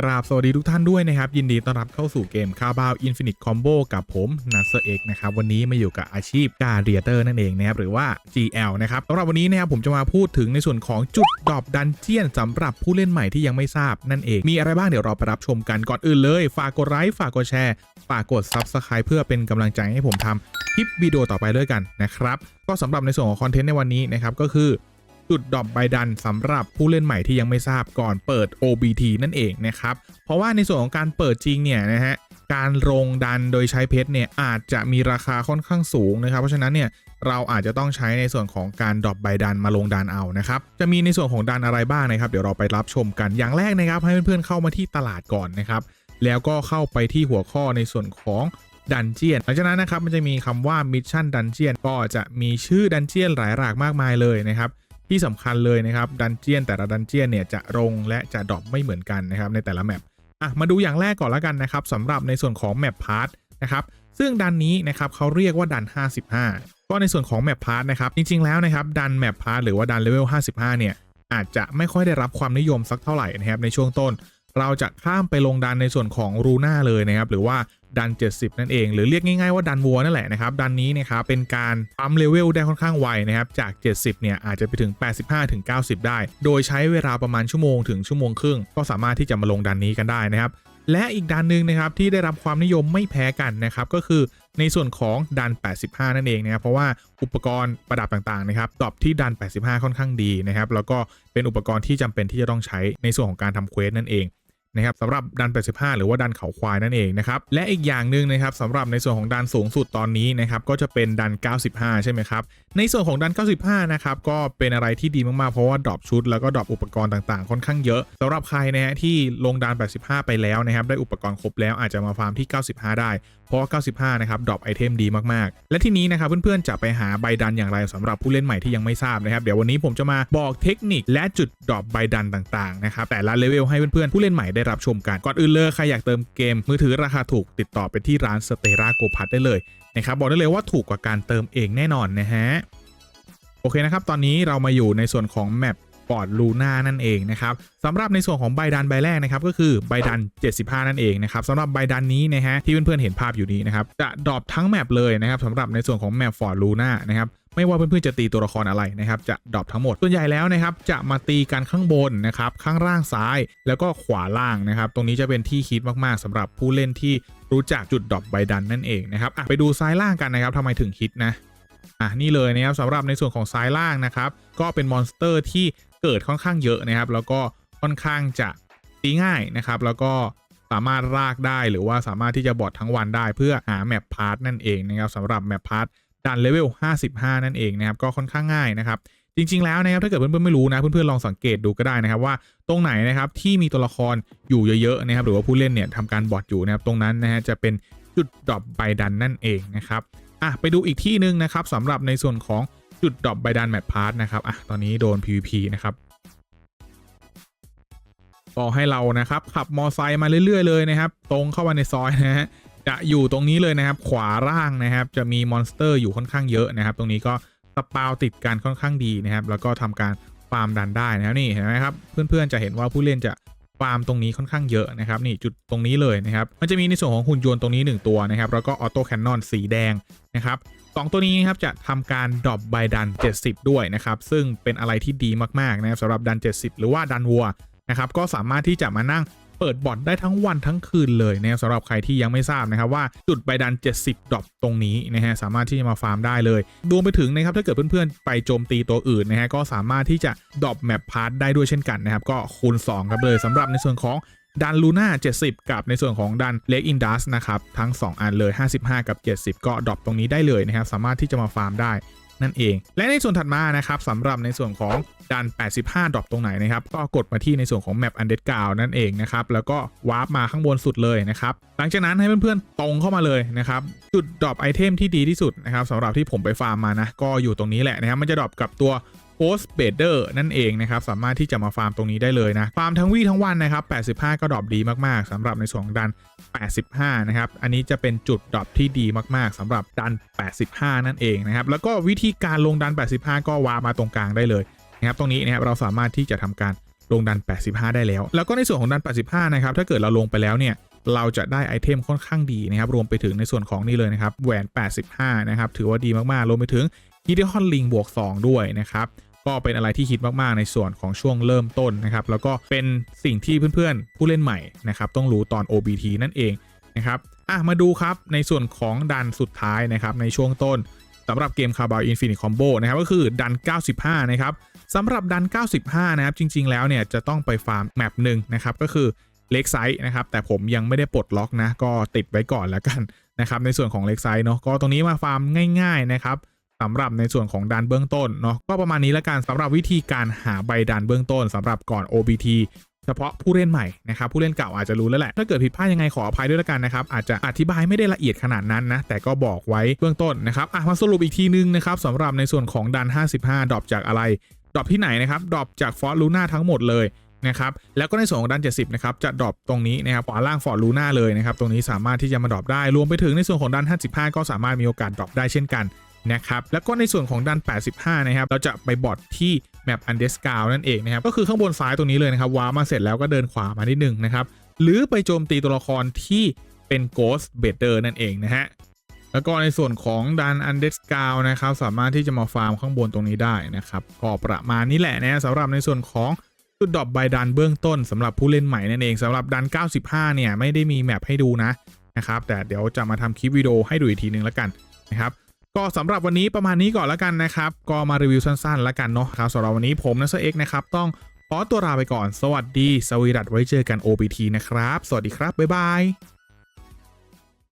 กราบสวัสดีทุกท่านด้วยนะครับ ยินดีต้อนรับเข้าสู่เกมคาบาวอินฟินิตคอมโบกับผมนัสเอ็กนะครับ วันนี้มาอยู่กับอาชีพการเรียเตอร์นั่นเองนะครับ หรือว่า GL นะครับสำหรับวันนี้นะครับผมจะมาพูดถึงในส่วนของจุดดรอปดันเจียนสำหรับผู้เล่นใหม่ที่ยังไม่ทราบนั่นเอง มีอะไรบ้างเดี๋ยวเราไปรับชมกันก่อนอื่นเลย ฝากกดไลค์ฝากกดแชร์ฝากกด Subscribe เพื่อเป็นกำลังใจให้ผมทำคลิปวิดีโอต่อไปด้วยกันนะครับก็สำหรับในส่วนของคอนเทนต์ในวันนี้นะครับก็คือ จุดดรอปใบดันสำหรับผู้เล่นใหม่ที่ยังไม่ทราบก่อนเปิด OBT นั่นเองนะครับ เพราะว่าในส่วนของการเปิดจริงเนี่ยนะฮะการลงดันโดยใช้เพชรเนี่ยอาจจะมีราคาค่อนข้างสูงนะครับ เพราะฉะนั้นเนี่ยเราอาจจะต้องใช้ในส่วนของการดรอปใบดันมาลงดันเอานะครับ จะมีในส่วนของดันอะไรบ้างนะครับ เดี๋ยวเราไปรับชมกันอย่างแรกนะครับ ให้เพื่อนๆเข้ามาที่ตลาดก่อนนะครับ แล้วก็เข้าไปที่หัวข้อในส่วนของดันเจียนหลังจากนั้นนะครับมันจะมีคำว่ามิชชั่นดันเจียนก็จะมีชื่อดันเจียนหลายหลากมากมายเลยนะครับ ที่สำคัญเลยนะครับดันเจียนแต่ละดันเจียนเนี่ยจะลงและจะดรอปไม่เหมือนกันนะครับในแต่ละแมปอะมาดูอย่างแรกก่อนละกันนะครับสำหรับในส่วนของแมปพาร์ทนะครับซึ่งดันนี้นะครับเขาเรียกว่าดัน 55 ก็ในส่วนของแมปพาร์ทนะครับจริงๆแล้วนะครับดันแมปพาร์ทหรือว่าดันเลเวล 55 เนี่ยอาจจะไม่ค่อยได้รับความนิยมสักเท่าไหร่นะครับในช่วงต้น เราจะข้ามไปลงดันในส่วนของรูน่าเลยนะครับหรือว่าดัน 70 นั่นเอง หรือเรียกง่ายๆว่าดันวัวนั่นแหละนะครับ ดันนี้นะครับเป็นการปั๊มเลเวลได้ค่อนข้างไวนะครับ จาก 70 เนี่ยอาจจะไปถึง 85 ถึง 90 ได้ โดยใช้เวลาประมาณชั่วโมงถึงชั่วโมงครึ่ง ก็สามารถที่จะมาลงดันนี้กันได้นะครับ และอีกดันหนึ่งนะครับที่ได้รับความนิยมไม่แพ้กันนะครับก็คือในส่วนของดัน 85 นั่นเองนะครับ เพราะว่าอุปกรณ์ประดับต่างๆนะครับดรอปที่ดัน 85 ค่อนข้างดีนะครับ แล้วก็เป็นอุปกรณ์ที่จำเป็นที่จะต้องใช้ในส่วนของการทำเควสนั่นเอง นะครับสำหรับดัน 85 หรือว่าดันเขาควายนั่นเองนะครับและอีกอย่างหนึ่งนะครับสำหรับในส่วนของดันสูงสุดตอนนี้นะครับก็จะเป็นดัน 95 ใช่ไหมครับในส่วนของดัน 95 นะครับก็เป็นอะไรที่ดีมากๆเพราะว่าดรอปชุดแล้วก็ดรอปอุปกรณ์ต่างๆ ค่อนข้างเยอะสำหรับใครนะฮะที่ลงดัน 85 ไปแล้วนะครับได้อุปกรณ์ครบแล้วอาจจะมาฟาร์มที่ 95 ได้ เพราะ 95 นะครับดรอปไอเทมดีมากๆ และที่นี้นะครับเพื่อนๆจะไปหาใบดันอย่างไรสำหรับผู้เล่นใหม่ที่ยังไม่ทราบนะครับ เดี๋ยววันนี้ผมจะมาบอกเทคนิคและจุดดรอปใบดันต่างๆนะครับแต่ละเลเวลให้เพื่อนๆผู้เล่นใหม่ได้รับชมกันก่อนอื่นเลยใครอยากเติมเกมมือถือราคาถูกติดต่อไปที่ร้านสเตราโกพัทได้เลยนะครับบอกได้เลยว่าถูกกว่าการเติมเองแน่นอนนะฮะโอเคนะครับตอนนี้เรามาอยู่ในส่วนของแมป ปอร์ดลูน่านั่นเองนะครับสำหรับในส่วนของใบดันใบแรกนะครับก็คือใบดัน 75 นั่นเองนะครับสำหรับใบดันนี้นะฮะที่เพื่อนๆเห็นภาพอยู่นี้นะครับจะดรอปทั้งแมปเลยนะครับสำหรับในส่วนของแมปฟอร์ดลูน่านะครับไม่ว่าเพื่อนๆจะตีตัวละครอะไรนะครับจะดรอปทั้งหมดส่วนใหญ่แล้วนะครับจะมาตีกันข้างบนนะครับข้างล่างซ้าย แล้วก็ขวาล่างนะครับตรงนี้จะเป็นที่คิดมากๆสำหรับผู้เล่นที่รู้จักจุดดรอปใบดันนั่นเองนะครับไปดูซ้ายล่างกันนะครับทำไมถึงคิดนะอะนี่เลยนะครับสำหรับในส่วนของซ้ายล่างนะครับก็เป็นมอนสเตอร์ที่ เกิดค่อนข้างเยอะนะครับ แล้วก็ค่อนข้างจะตีง่ายนะครับ แล้วก็สามารถลากได้หรือว่าสามารถที่จะบอดทั้งวันได้เพื่อหาแมปพาร์ทนั่นเองนะครับสำหรับแมปพาร์ทดันเลเวล 55 นั่นเองนะครับ ก็ค่อนข้างง่ายนะครับ จริง ๆ แล้วนะครับ ถ้าเกิดเพื่อนๆไม่รู้นะ เพื่อนๆลองสังเกตดูก็ได้นะครับ ว่าตรงไหนนะครับที่มีตัวละครอยู่เยอะๆนะครับ หรือว่าผู้เล่นเนี่ยทำการบอดอยู่นะครับ ตรงนั้นนะฮะจะเป็นจุดดรอปใบดันนั่นเองนะครับ อะไปดูอีกที่หนึ่งนะครับสำหรับในส่วนของ จุดดรอปไบดันแมทพาร์ทนะครับอะตอนนี้โดน PVP นะครับก็ให้เรานะครับ ขับมอไซค์มาเรื่อย ๆ เลยนะครับ ตรงเข้ามาในซอยนะฮะจะอยู่ตรงนี้เลยนะครับ ขวาล่างนะครับ จะมีมอนสเตอร์อยู่ค่อนข้างเยอะนะครับ ตรงนี้ก็สปาวติดกันค่อนข้างดีนะครับ แล้วก็ทำการฟาร์มดันได้นะครับนี่เห็นไหมครับ เพื่อนๆจะเห็นว่าผู้เล่นจะ ฟาร์มตรงนี้ค่อนข้างเยอะนะครับนี่จุดตรงนี้เลยนะครับมันจะมีในส่วนของหุ่นยนต์ตรงนี้ 1 ตัวนะครับแล้วก็ออโต้แคนนอนสีแดงนะครับสองตัวนี้นะครับจะทำการดรอปใบดัน 70 ด้วยนะครับซึ่งเป็นอะไรที่ดีมากๆนะครับสำหรับดัน 70 หรือว่าดันวัวนะครับก็สามารถที่จะมานั่ง เปิดบอทได้ทั้งวันทั้งคืนเลยนะครับสำหรับใครที่ยังไม่ทราบนะครับว่าจุดใบดัน 70ดรอปตรงนี้นะฮะสามารถที่จะมาฟาร์มได้เลยรวมไปถึงนะครับถ้าเกิดเพื่อนๆไปโจมตีตัวอื่นนะฮะก็สามารถที่จะดรอปแมปพาร์ทได้ด้วยเช่นกันนะครับก็คูณ2ครับเลยสำหรับในส่วนของดันลูน่า70 กับในส่วนของดันเล็กอินดัสนะครับ ทั้ง 2 อันเลย 55 กับ 70 ก็ดรอปตรงนี้ได้เลยนะครับ สามารถที่จะมาฟาร์มได้ นั่นเอง และในส่วนถัดมานะครับสำหรับในส่วนของดัน 85 ดรอปตรงไหนนะครับ ก็กดมาที่ในส่วนของแมปอันเด g กาวนั่นเองนะครับ แล้วก็วาร์ปมาข้างบนสุดเลยนะครับ หลังจากนั้นให้เพื่อนๆ ตรงเข้ามาเลยนะครับ จุดดรอปไอเทมที่ดีที่สุดนะครับสำหรับที่ผมไปฟาร์มมานะ ก็อยู่ตรงนี้แหละนะครับ มันจะดรอปกับตัว Post b a d e r นั่นเองนะครับสามารถที่จะมาฟาร์มตรงนี้ได้เลยนะฟาร์มทั้งวี่ทั้งวันนะครับ 85 ก็ดรอปดีมากๆสำหรับในส่วนของดัน 85 นะครับ อันนี้จะเป็นจุดดรอปที่ดีมากๆสำหรับดัน 85 นั่นเองนะครับ แล้วก็วิธีการลงดัน 85 ก็วามาตรงกลางได้เลยนะครับตรงนี้นะครับเราสามารถที่จะทำการลงดัน 85 ได้แล้ว แล้วก็ในส่วนของดัน 85 นะครับถ้าเกิดเราลงไปแล้วเนี่ยเราจะได้ไอเทมค่อนข้างดีนะครับ รวมไปถึงในส่วนของนี่เลยนะครับ แหวน 85 นะครับ ถือว่าดีมากๆ รวมไปถึง h ีเด o อนลิงบวก 2 ด้วยนะครับ ก็เป็นอะไรที่ฮิตมากๆในส่วนของช่วงเริ่มต้นนะครับ แล้วก็เป็นสิ่งที่เพื่อนๆ ผู้เล่นใหม่นะครับต้องรู้ตอน OBT นั่นเองนะครับอะมาดูครับในส่วนของดันสุดท้ายนะครับในช่วงต้นสำหรับเกมคาร์บาวอินฟินิตคอมโบนะครับก็คือดัน 95 นะครับสำหรับดัน 95 นะครับจริง ๆ แล้วเนี่ยจะต้องไปฟาร์มแมปหนึ่งนะครับก็คือเล็กไซส์นะครับแต่ผมยังไม่ได้ปลดล็อกนะก็ติดไว้ก่อนแล้วกันนะครับในส่วนของเล็กไซส์เนาะก็ตรงนี้มาฟาร์มง่าย ๆ นะครับ สำหรับในส่วนของดันเบื้องต้นเนาะก็ประมาณนี้ละกันสำหรับวิธีการหาใบดันเบื้องต้นสำหรับก่อน OBT เฉพาะผู้เล่นใหม่นะครับผู้เล่นเก่าอาจจะรู้แล้วแหละ ถ้าเกิดผิดพลาดยังไงขออภัยด้วยละกันนะครับ อาจจะอธิบายไม่ได้ละเอียดขนาดนั้นนะ แต่ก็บอกไว้เบื้องต้นนะครับมาสรุปอีกทีนึงนะครับสำหรับในส่วนของดัน 55 ดรอปจากอะไร ดรอปที่ไหนนะครับ ดรอปจากฟอร์ลูน่าทั้งหมดเลยนะครับแล้วก็ในส่วนของดัน 70 นะครับ จะดรอปตรงนี้นะครับขวาล่างฟอร์ลูน่าเลยนะครับตรงนี้สามารถที่จะมาดรอปได้รวมไปถึงในส่วนของดัน 55 ก็สามารถมีโอกาสดรอปได้เช่นกัน นะครับ แล้วก็ในส่วนของดัน 85 นะครับ เราจะไปบอทที่แมปอันเดสกาวนั่นเองนะครับ ก็คือข้างบนซ้ายตรงนี้เลยนะครับ ว้าร์มาเสร็จแล้วก็เดินขวามานิดนึงนะครับ หรือไปโจมตีตัวละครที่เป็น Ghost b a d e r นั่นเองนะฮะ แล้วก็ในส่วนของดันอันเดสกาวนะครับ สามารถที่จะมาฟาร์มข้างบนตรงนี้ได้นะครับ ก็ประมาณนี้แหละนะสำหรับในส่วนของจุดดรอปใบดันเบื้องต้นสำหรับผู้เล่นใหม่นั่นเองสำหรับดัน 95 เนี่ยไม่ได้มีแมปให้ดูนะนะครับแต่เดี๋ยวจะมาทำคลิปวิดีโอให้ดูอีกทีนึงแล้วกันนะครับ ก็สำหรับวันนี้ประมาณนี้ก่อนแล้วกันนะครับ ก็มารีวิวสั้นๆแล้วกันเนาะครับสำหรับวันนี้ผมนัสเอ็กนะครับต้องขอตัวลาไปก่อน สวัสดี สวีดัตไว้เจอกัน OPT นะครับ สวัสดีครับ บ๊ายบาย